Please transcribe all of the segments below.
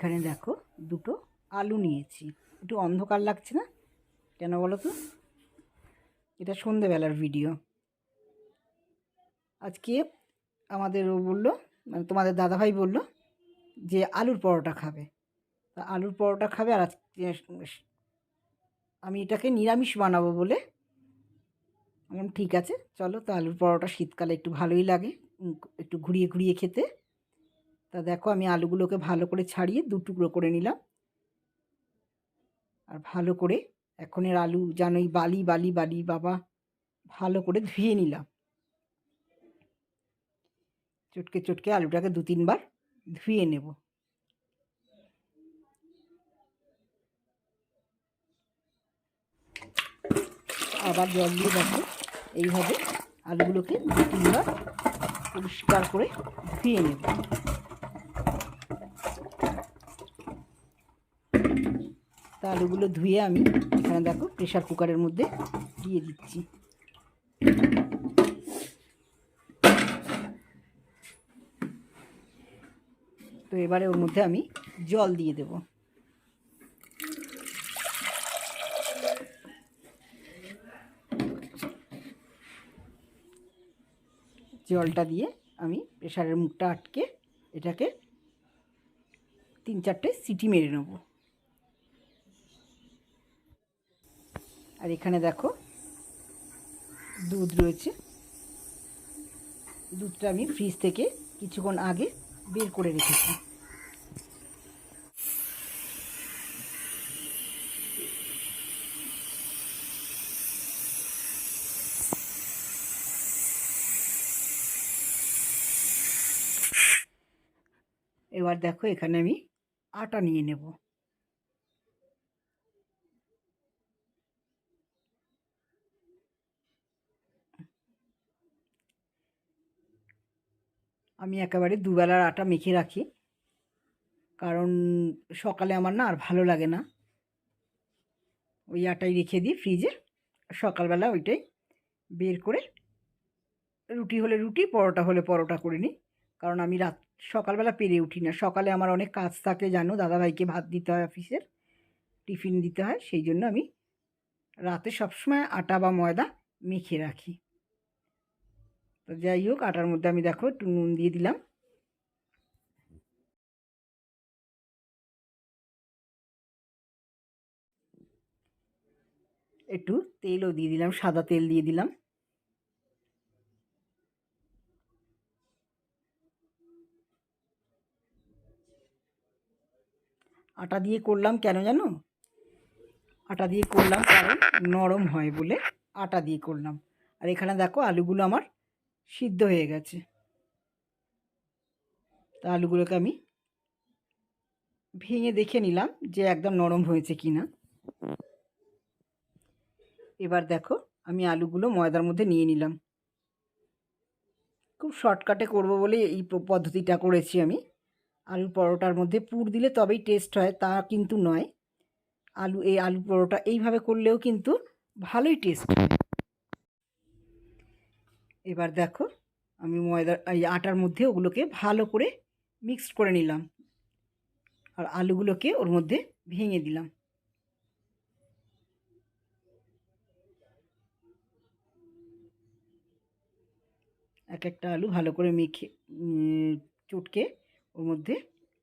এখানে দেখো দুটো আলু নিয়েছি। একটু অন্ধকার লাগছে না? কেন বলো তো? এটা সন্ধেবেলার ভিডিও আজকে আমাদের ও বলল মানে তোমাদের দাদাভাই বলল যে আলুর পরোটা খাবে। তা আলুর পরোটা খাবে আর আজকে আমি এটাকে নিরামিষ বানাবো বলে। ঠিক আছে, চলো, তো আলুর পরোটা শীতকালে একটু ভালোই লাগে একটু ঘুরিয়ে ঘুরিয়ে খেতে। তা দেখো আমি আলুগুলোকে ভালো করে ছাড়িয়ে দু টুকরো করে নিলাম। আর ভালো করে এখনের আলু জানোই বালি বালি বালি বাবা ভালো করে ধুয়ে নিলাম। চটকে চটকে আলুটাকে দু তিনবার ধুয়ে নেব। আবার জল দিয়ে দেখো এইভাবে আলুগুলোকে দু তিনবার পরিষ্কার করে ধুয়ে নেব। তা আলুগুলো ধুয়ে আমি এখানে দেখো প্রেশার কুকারের মধ্যে দিয়ে দিচ্ছি। তো এবারে ওর মধ্যে আমি জল দিয়ে দেব। জলটা দিয়ে আমি প্রেশারের মুখটা আটকে এটাকে তিন চারটে সিটি মেরে নেব। আর এখানে দেখো দুধ রয়েছে। দুধটা আমি ফ্রিজ থেকে কিছুক্ষণ আগে বের করে রেখেছি। এবার দেখো এখানে আমি আটা নিয়ে নেব। আমি একেবারে দুবেলার আটা মেখে রাখি। কারণ সকালে আমার না আর ভালো লাগে না। ওই আটাই রেখে দিই ফ্রিজে সকালবেলা ওইটাই বের করে রুটি হলে রুটি, পরোটা হলে পরোটা করে নিই। কারণ আমি রাত, সকালবেলা পেরে উঠি না। সকালে আমার অনেক কাজ থাকে, জানো? দাদাভাইকে ভাত দিতে হয় অফিসের টিফিন দিতে হয়। সেই জন্য আমি রাতে সবসময় আটা বা ময়দা মেখে রাখি। তো যাই হোক, আটার মধ্যে আমি দেখো একটু নুন দিয়ে দিলাম। একটু তেলও দিয়ে দিলাম, সাদা তেল দিয়ে দিলাম। আটা দিয়ে করলাম কেন জানো? আটা দিয়ে করলাম কারণ নরম হয় বলে আটা দিয়ে করলাম। আর এখানে দেখো আলুগুলো আমার সিদ্ধ হয়ে গেছে। তা আলুগুলোকে আমি ভেঙে দেখে নিলাম যে একদম নরম হয়েছে কি না। এবার দেখো, আমি আলুগুলো ময়দার মধ্যে নিয়ে নিলাম। খুব শর্টকাটে করব বলে এই পদ্ধতিটা করেছি আমি। আলু পরোটার মধ্যে পুর দিলে তবেই টেস্ট হয়, তা কিন্তু নয়। আলু, এই আলু পরোটা এইভাবে করলেও কিন্তু ভালোই টেস্ট হয়। এবার দেখো, আমি ময়দার এই আটার মধ্যে ওগুলোকে ভালো করে মিক্সড করে নিলাম। আর আলুগুলোকে ওর মধ্যে ভেঙে দিলাম। এক একটা আলু ভালো করে মেখে চটকে ওর মধ্যে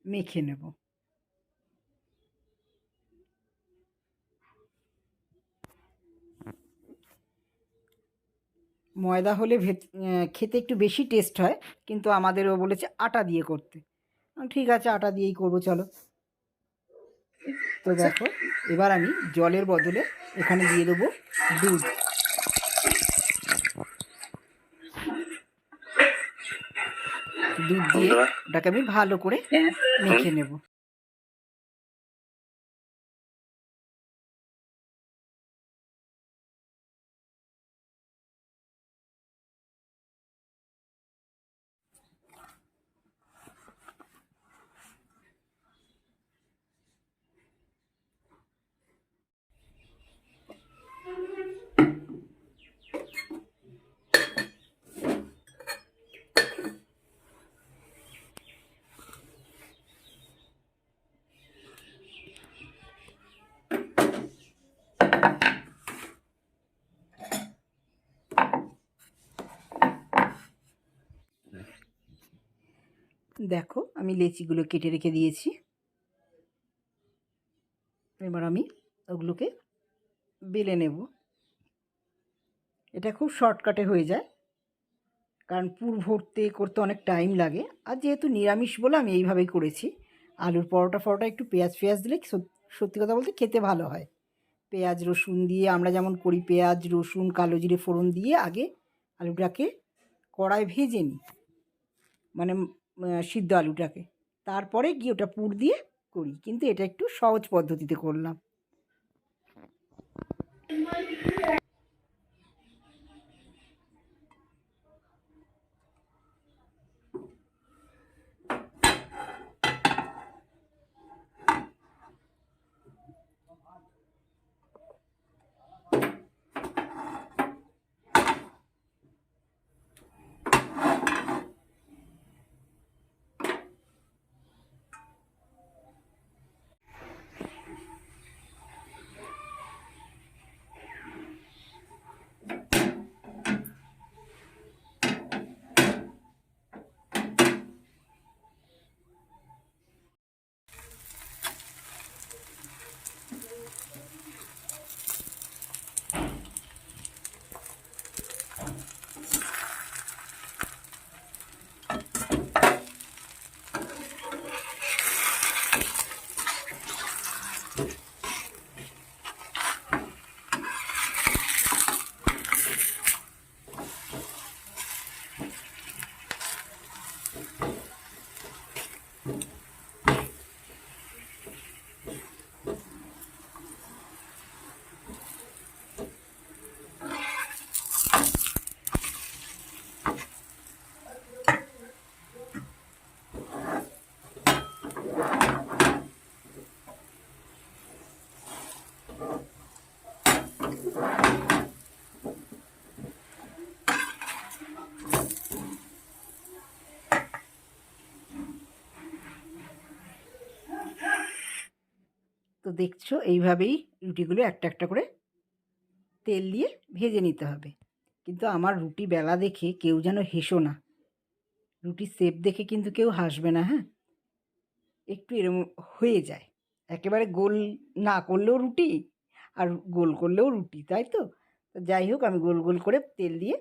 মেখে নেব। ময়দা হলে ভেত খেতে একটু বেশি টেস্ট হয় কিন্তু আমাদেরও বলেছে আটা দিয়ে করতে। ঠিক আছে আটা দিয়েই করব চলো। তো দেখো এবার আমি জলের বদলে এখানে দিয়ে দেবো দুধ। দুধ দিয়ে ওটাকে আমি ভালো করে মেখে নেব। দেখো, আমি লেচিগুলো কেটে রেখে দিয়েছি। এবার আমি ওগুলোকে বেলে নেব। এটা খুব শর্টকাটে হয়ে যায়, কারণ পুর ভরতে করতে অনেক টাইম লাগে। আর যেহেতু নিরামিষ বলে আমি এইভাবেই করেছি, আলুর পরোটা ফরোটা একটু পেঁয়াজ ফেয়াজ দিলে সত্যি কথা বলতে খেতে ভালো হয়। পেঁয়াজ, রসুন দিয়ে আমরা যেমন করি পেঁয়াজ, রসুন, কালো জিরে, ফোড়ন দিয়ে আগে আলুটাকে কড়ায় ভেজে নিই। মানে সিদ্ধ আলুটাকে। তারপরে গিয়ে ওটা পুর দিয়ে করি। কিন্তু এটা একটু সহজ পদ্ধতিতে করলাম। তো দেখছ এইভাবেই রুটিগুলো একটা একটা করে তেল দিয়ে ভেজে নিতে হবে। কিন্তু আমার রুটি বেলা দেখে কেউ যেন হেসো না। রুটির শেপ দেখে কিন্তু কেউ হাসবে না হ্যাঁ? একটু এরম হয়ে যায়। একেবারে গোল না করলেও রুটি আর গোল করলেও রুটি, তাই তো? তো যাই হোক, আমি গোল গোল করে তেল দিয়ে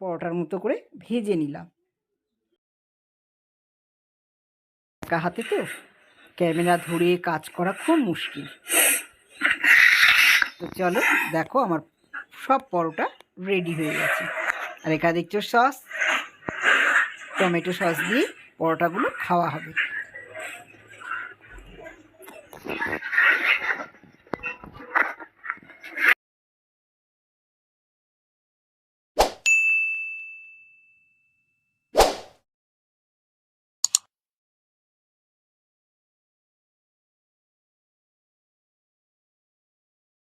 পরোটার মতো করে ভেজে নিলাম। একা হাতে তো? ক্যামেরা ধরে কাজ করা খুব মুশকিল। তো চলো, দেখো আমার সব পরোটা রেডি হয়ে গেছে। আর এখানে দেখছ সস টমেটো সস দিয়ে পরোটাগুলো খাওয়া হবে।